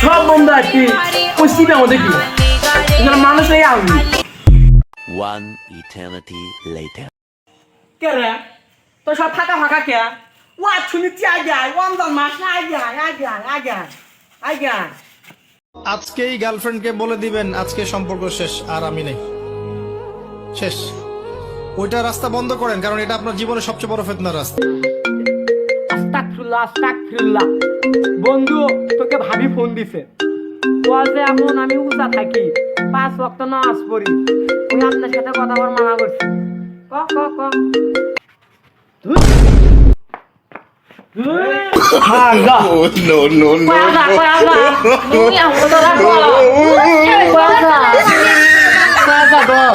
সব বন্ধু আর কি সিপে আমাদের কি? মানুষ নেই আমি One eternity later. কে রে? তো সব ফাঁকা ফাঁকা কে? ও আর শুনেছি আগে আয় রমজান মাস না আগে আগে আজকেই গার্লফ্রেন্ডকে বলে দিবেন আজকে সম্পর্ক শেষ আর আমি নেই। শেষ। ওইটা রাস্তা বন্ধ করেন কারণ এটা আপনার জীবনের সবচেয়ে বড় ফেতনার রাস্তা। আস্তাকফিরুল্লাহ আস্তাকফিরুল্লাহ বন্ধু ফোন দিছে। তো যে এখন আমি উজা থাকি পাঁচ ওয়াক্ত নামাজ পড়ি ওই আপনার সাথে কথা বল মানা করছি। ক ক ক। No.